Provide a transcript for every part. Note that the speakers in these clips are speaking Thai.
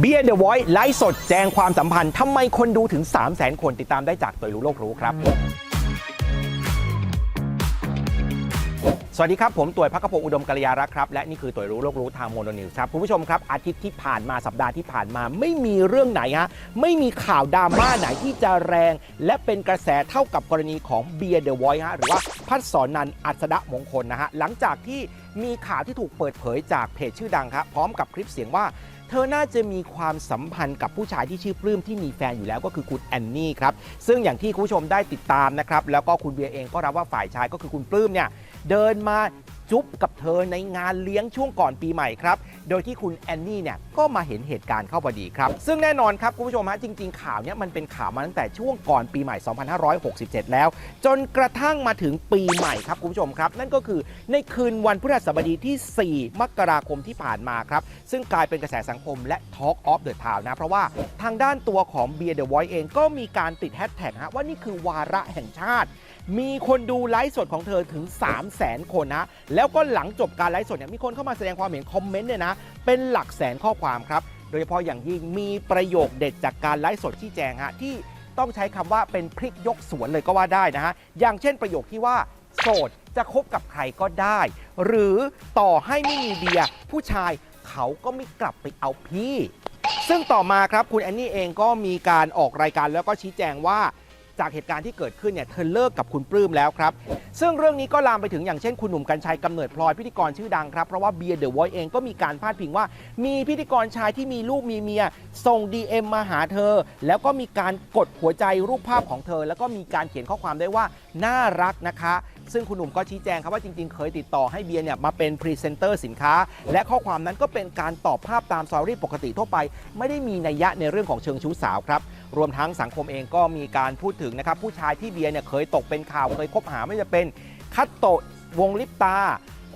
เบียร์เดอะวอยไลฟ์สดแจงความสัมพันธ์ทำไมคนดูถึง 3 0 0 0 0 0คนติดตามได้จากตัวรู้โลกรู้ครับ สวัสดีครับ ผมต่วยพักกพงอุดมกัลยารักครับ และนี่คือต่วรู้โลกรู้ทางโมโนนิวส์ครับ คุณผู้ชมครับ อาทิตย์ที่ผ่านมาสัปดาห์ที่ผ่านมา ไม่มีเรื่องไหนฮะไม่มีข่าวดราม่าไหนที่จะแรง และเป็นกระแสเท่ากับกรณีของเบียร์เดอะวอยฮะหรือว่าพัฒสอนนันอัศดะมงคลนะฮะหลังจากที่มีข่าวที่ถูกเปิดเผยจากเพจชื่อดังครับพร้อมกับคลิปเสียงว่า เธอน่าจะมีความสัมพันธ์กับผู้ชายที่ชื่อปลื้มที่มีแฟนอยู่แล้วก็คือคุณแอนนี่ครับซึ่งอย่างที่คุณผู้ชมได้ติดตามนะครับแล้วก็คุณเบียร์เองก็รับว่าฝ่ายชายก็คือคุณปลื้มเนี่ยเดินมา จุ๊บกับเธอในงานเลี้ยงช่วงก่อนปีใหม่ครับ โดยที่คุณแอนนี่เนี่ยก็มาเห็นเหตุการณ์เข้าพอดีครับ ซึ่งแน่นอนครับคุณผู้ชมฮะจริง ๆ ข่าวเนี้ยมันเป็นข่าวมาตั้งแต่ช่วงก่อนปีใหม่ 2567 แล้ว จนกระทั่งมาถึงปีใหม่ครับคุณผู้ชมครับ นั่นก็คือในคืนวันพฤหัสบดีที่ 4 มกราคมที่ผ่านมาครับ ซึ่งกลายเป็นกระแสสังคมและ Talk of the Town นะ เพราะว่าทางด้านตัวของ Beer the Voice เองก็มีการติดแฮชแท็กฮะว่านี่คือวาระแห่งชาติ มีคนดูไลฟ์สดของเธอถึง 3 0 0แสนคนนะแล้วก็หลังจบการไลฟ์สดเนี่ยมีคนเข้ามาแสดงความเห็นคอมเมนต์เนี่ยนะเป็นหลักแสนข้อความครับโดยเฉพาะอย่างยิ่งมีประโยคเด็ดจากการไลฟ์สดที่แจงฮะที่ต้องใช้คำว่าเป็นพลิกยกสวนเลยก็ว่าได้นะฮะอย่างเช่นประโยคที่ว่าโสดจะคบกับใครก็ได้ หรือต่อให้ไม่มีเบียผู้ชายเขาก็ไม่กลับไปเอาพี่ ซึ่งต่อมาครับคุณแอนนี่เองก็มีการออกรายการแล้วก็ชี้แจงว่า จากเหตุการณ์ที่เกิดขึ้นเนี่ยเธอเลิกกับคุณปลื้มแล้วครับ ซึ่งเรื่องนี้ก็ลามไปถึงอย่างเช่นคุณหนุ่มกัญชัยกำเนิดพลอยพิธีกรชื่อดังครับ เพราะว่าเบียร์เดอะวอยเองก็มีการพาดพิงว่า มีพิธีกรชายที่มีลูกมีเมีย ส่ง DM มาหาเธอ แล้วก็มีการกดหัวใจรูปภาพของเธอ แล้วก็มีการเขียนข้อความได้ว่าน่ารักนะคะ ซึ่งคุณหนุ่มก็ชี้แจงครับว่าจริง ๆ เคยติดต่อให้เบียร์เนี่ยมาเป็นพรีเซนเตอร์สินค้า และข้อความนั้นก็เป็นการตอบภาพตามสตอรี่ปกติทั่วไป ไม่ได้มีนัยยะในเรื่องของเชิงชู้สาวครับ รวมทั้งสังคมเองก็มีการพูดถึงนะครับผู้ชายที่เบียร์เนี่ยเคยตกเป็นข่าวเคยคบหาไม่ว่าจะเป็นคัตโตะวงลิปตา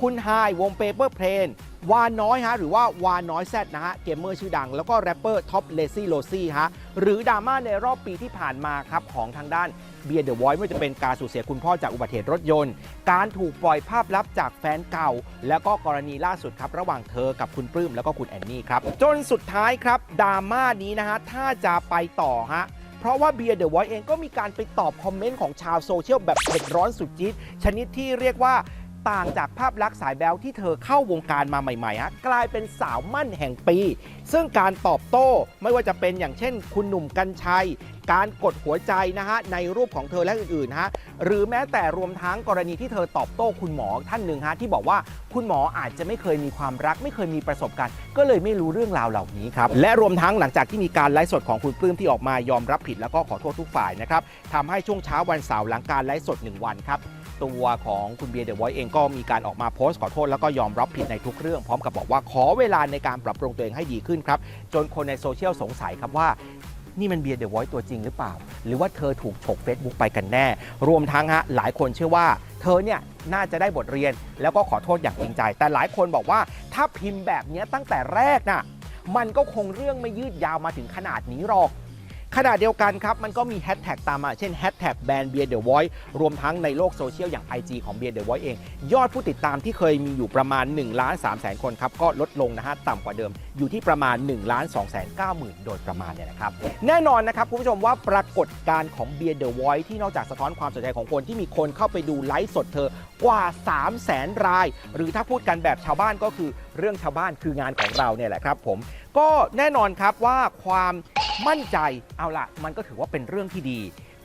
คุณไฮายวงเปเปอร์เพลน วาน้อยฮะหรือว่าวาน้อยแซดนะฮะเกมเมอร์ชื่อดัง แล้วก็แรปเปอร์ท็อปเลซี่โลซี่ฮะหรือดราม่าในรอบปีที่ผ่านมาครับ ของทางด้านเบียร์เดอะวอยไม่ว่าจะเป็นการสูญเสียคุณพ่อจากอุบัติเหตุรถยนต์ การถูกปล่อยภาพลับจากแฟนเก่า แล้วก็กรณีล่าสุดครับ ระหว่างเธอกับคุณปลื้มแล้วก็คุณแอนนี่ครับ จนสุดท้ายครับดราม่านี้นะฮะถ้าจะไปต่อฮะเพราะว่าเบียร์เดอะไวท์เองก็มีการไปตอบคอมเมนต์ของชาวโซเชียลแบบเผ็ดร้อนสุดจี๊ดชนิดที่เรียกว่า ต่างจากภาพลักษณ์สายแบลที่เธอเข้าวงการมาใหม่ๆฮะกลายเป็นสาวมั่นแห่งปี ซึ่งการตอบโต้ไม่ว่าจะเป็นอย่างเช่น คุณหนุ่มกัญชัย การกดหัวใจนะฮะในรูปของเธอและอื่นๆฮะหรือแม้แต่รวมทั้งกรณีที่เธอตอบโต้คุณหมอท่านหนึ่งฮะที่บอกว่าคุณหมออาจจะไม่เคยมีความรัก ไม่เคยมีประสบการณ์ ก็เลยไม่รู้เรื่องราวเหล่านี้ครับและรวมทั้งหลังจากที่มีการไลฟ์สดของคุณปลื้มที่ออกมายอมรับผิดแล้วก็ขอโทษทุกฝ่ายนะครับทำให้ช่วงเช้าวันเสาร์หลังการไลฟ์สด 1 วันครับ ตัวของคุณเบียร์เดอะไวท์เองก็มีการออกมาโพสต์ขอโทษแล้วก็ยอมรับผิดในทุกเรื่อง พร้อมกับบอกว่าขอเวลาในการปรับปรุงตัวเองให้ดีขึ้นครับ จนคนในโซเชียลสงสัยครับว่านี่มันเบียร์เดอะไวท์ตัวจริงหรือเปล่า หรือว่าเธอถูกฉก Facebook ไปกันแน่ รวมทั้งฮะหลายคนเชื่อว่า เธอเนี่ยน่าจะได้บทเรียน แล้วก็ขอโทษอย่างจริงใจ แต่หลายคนบอกว่าถ้าพิมพ์แบบนี้ตั้งแต่แรกน่ะมันก็คงเรื่องไม่ยืดยาวมาถึงขนาดนี้หรอก ขณะเดียวกันครับ มันก็มีแฮชแท็กตามมา เช่นแฮชแท็กแบรนเบียร์เดอะไวท์รวมทั้งในโลกโซเชียลอย่าง IG ของเบียร์เดอะไวท์เอง ยอดผู้ติดตามที่เคยมีอยู่ประมาณ1ล้าน3แสนคนครับ ก็ลดลงนะฮะต่ำกว่าเดิม อยู่ที่ประมาณ1ล้าน2แสน9หมื่นโดยประมาณเนี่ยนะครับ แน่นอนนะครับคุณผู้ชมว่าปรากฏการณ์ของเบียร์เดอะไวท์ที่นอกจากสะท้อนความสนใจของคนที่มีคนเข้าไปดูไลฟ์สดเธอกว่า 3 0 0แสนราย หรือถ้าพูดกันแบบชาวบ้านก็คือเรื่องชาวบ้านคืองานของเราเนี่ยแหละครับผมก็แน่นอนครับว่าความ มั่นใจเอาละมันก็ถือว่าเป็นเรื่องที่ดี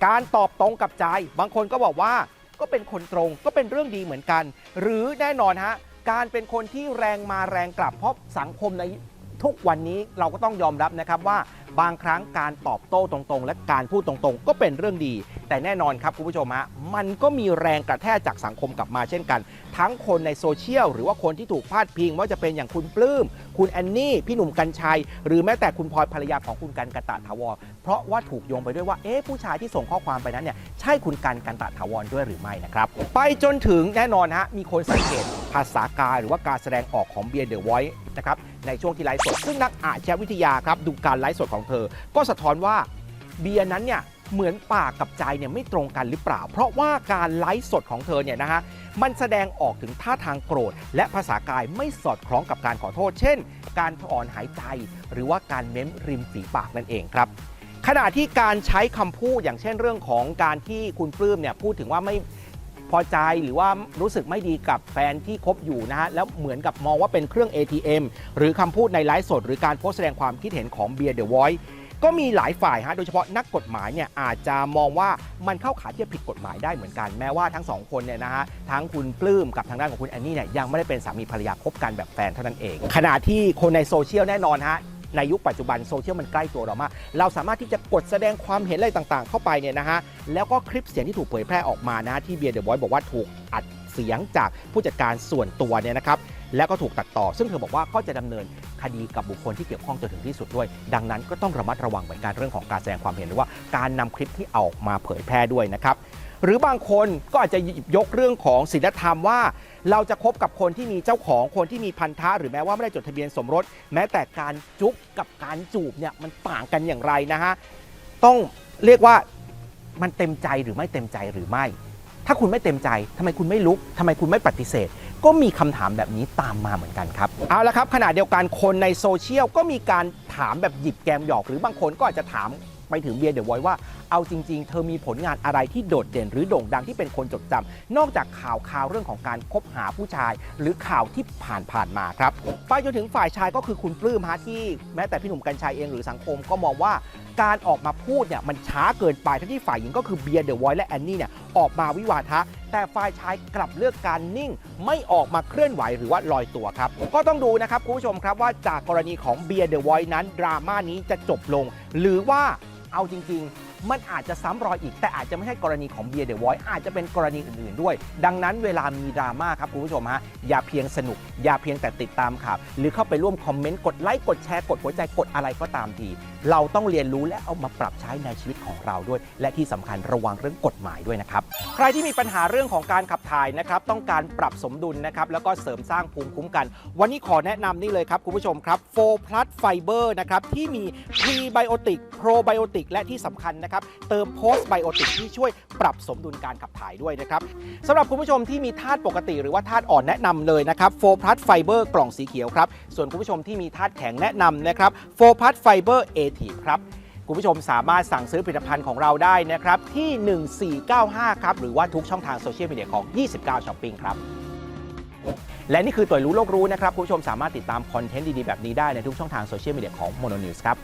การตอบตรงกับใจ บางคนก็บอกว่าก็เป็นคนตรงก็เป็นเรื่องดีเหมือนกัน หรือแน่นอนฮะการเป็นคนที่แรงมาแรงกลับเพราะสังคมในทุกวันนี้เราก็ต้องยอมรับนะครับว่าบางครั้งการตอบโต้ตรงๆ และการพูดตรงๆ ก็เป็นเรื่องดีแต่แน่นอนครับคุณผู้ชมฮะมันก็มีแรงกระแทกจากสังคมกลับมาเช่นกัน ทั้งคนในโซเชียล หรือว่าคนที่ถูกพาดพิงว่าจะเป็นอย่างคุณปลื้ม คุณแอนนี่ พี่หนุ่มกัญชัย หรือแม้แต่คุณพลอยภรรยาของคุณกันกันตะถาวร เพราะว่าถูกโยงไปด้วยว่าเอ๊ะผู้ชายที่ส่งข้อความไปนั้นเนี่ยใช่คุณกันกันตะถาวรด้วยหรือไม่นะครับไปจนถึงแน่นอนฮะมีคนสังเกตภาษากายหรือว่าการแสดงออกของเบียร์เดอะไวท์นะครับในช่วงที่ไลฟ์สดซึ่งนักอาชญาวิทยาครับดูการไลฟ์สดของเธอ ก็สะท้อนว่าเบียร์นั้นเนี่ยเหมือนปากกับใจเนี่ยไม่ตรงกันหรือเปล่า เพราะว่าการไลฟ์สดของเธอเนี่ยนะฮะมันแสดงออกถึงท่าทางโกรธ และภาษากายไม่สอดคล้องกับการขอโทษ เช่น การถอนหายใจ หรือว่าการเม้มริมฝีปากนั่นเองครับขณะที่การใช้คำพูดอย่างเช่นเรื่องของการที่คุณปลื้มเนี่ยพูดถึงว่าไม่พอใจหรือว่ารู้สึกไม่ดีกับแฟนที่คบอยู่นะฮะแล้วเหมือนกับมองว่าเป็นเครื่อง ATM หรือคำพูดในไลฟ์สด หรือการโพสต์แสดงความคิดเห็นของเบียร์เดอะไวท์ ก็มีหลายฝ่ายฮะโดยเฉพาะนักกฎหมายเนี่ยอาจจะมองว่ามันเข้าข่ายที่จะผิดกฎหมายได้เหมือนกัน แม้ว่าทั้งสองคนเนี่ยนะฮะทั้งคุณปลื้มกับทางด้านของคุณแอนนี่เนี่ยยังไม่ได้เป็นสามีภรรยาคบกันแบบแฟนเท่านั้นเอง ขณะที่คนในโซเชียลแน่นอนฮะในยุคปัจจุบันโซเชียลมันใกล้ตัวเรามาก เราสามารถที่จะกดแสดงความเห็นอะไรต่างๆ เข้าไปเนี่ยนะฮะ แล้วก็คลิปเสียงที่ถูกเผยแพร่ออกมานะฮะที่เบียร์เดอะบอยบอกว่าถูกอัด เสียงจากผู้จัดการส่วนตัวเนี่ยนะครับแล้วก็ถูกตัดต่อ ซึ่งเธอบอกว่าก็จะดำเนินคดีกับบุคคลที่เกี่ยวข้องจนถึงที่สุดด้วย ดังนั้นก็ต้องระมัดระวังเหมือนกันเรื่องของการแสดงความเห็นหรือว่าการนำคลิปที่เอาออกมาเผยแพร่ด้วยนะครับหรือบางคนก็อาจจะหยิบยกเรื่องของศีลธรรมว่า เราจะคบกับคนที่มีเจ้าของคนที่มีพันธะหรือแม้ว่าไม่ได้จดทะเบียนสมรส แม้แต่การจุ๊บกับการจูบเนี่ยมันต่างกันอย่างไรนะฮะต้องเรียกว่ามันเต็มใจหรือไม่เต็มใจหรือไม่ ถ้าคุณไม่เต็มใจทำไมคุณไม่ลุกทำไมคุณไม่ปฏิเสธ ก็มีคำถามแบบนี้ตามมาเหมือนกันครับ เอาละครับขณะเดียวกันคนในโซเชียลก็มีการถามแบบหยิบแกมหยอก หรือบางคนก็อาจจะถามไปถึงเบียร์เดอะไวว่า เอาจริง ๆ เธอมีผลงานอะไรที่โดดเด่นหรือโด่งดังที่เป็นคนจดจำนอกจากข่าวข่าวเรื่องของการคบหาผู้ชาย หรือข่าวที่ผ่านผ่านมาครับไปจนถึงฝ่ายชายก็คือคุณปลื้มฮะที่แม้แต่พี่หนุ่มกัญชัยเองหรือสังคมก็มองว่าการออกมาพูดเนี่ยมันช้าเกินไปทั้งที่ฝ่ายหญิงก็คือเบียร์เดอะไวท์และแอนนี่เนี่ยออกมาวิวาทะ แต่ฝ่ายชายกลับเลือกการนิ่ง ไม่ออกมาเคลื่อนไหวหรือว่าลอยตัวครับ ก็ต้องดูนะครับคุณผู้ชมครับว่าจากกรณีของเบียร์เดอะไวท์นั้นดราม่านี้จะจบลง หรือว่าเอาจริง ๆ มันอาจจะซ้ำรอยอีก แต่อาจจะไม่ใช่กรณีของเบียร์เดอะวท์อาจจะเป็นกรณีอื่นๆด้วย ดังนั้นเวลามีดราม่าครับคุณผู้ชมฮะอย่าเพียงสนุก อย่าเพียงแต่ติดตามข่าวหรือเข้าไปร่วมคอมเมนต์กดไลค์กดแชร์กดหัวใจกดอะไรก็ตามที เราต้องเรียนรู้และเอามาปรับใช้ในชีวิตของเราด้วย และที่สำคัญระวังเรื่องกฎหมายด้วยนะครับใครที่มีปัญหาเรื่องของการขับถ่ายนะครับต้องการปรับสมดุลนะครับแล้วก็เสริมสร้างภูมิคุ้มกัน วันนี้ขอแนะนำนี่เลยครับคุณผู้ชมครับโฟพลัสไฟเบอร์นะครับที่มีพรีไบโอติกโปรไบโอติกและที่สำคัญนะครับเติมโพสไบโอติกที่ช่วยปรับสมดุลการขับถ่ายด้วยนะครับสำหรับคุณผู้ชมที่มีธาตุปกติหรือว่าธาตุอ่อนแนะนำเลยนะครับโฟพลัสไฟเบอร์กล่องสีเขียวครับส่วนคุณผู้ชมที่มีธาตุแข็งแนะนำนะครับโฟพลัสไฟเบอร์เอทีครับคุณผู้ชมสามารถสั่งซื้อผลิตภัณฑ์ของเราได้นะครับที่ 1495 ครับหรือว่าทุกช่องทางโซเชียลมีเดียของ 29ช้อปปิ้งครับและนี่คือตัวรู้โลกรู้นะครับ คุณผู้ชมสามารถติดตามคอนเทนต์ดี ๆ แบบนี้ได้ในทุกช่องทางโซเชียลมีเดียของ Mono News ครับ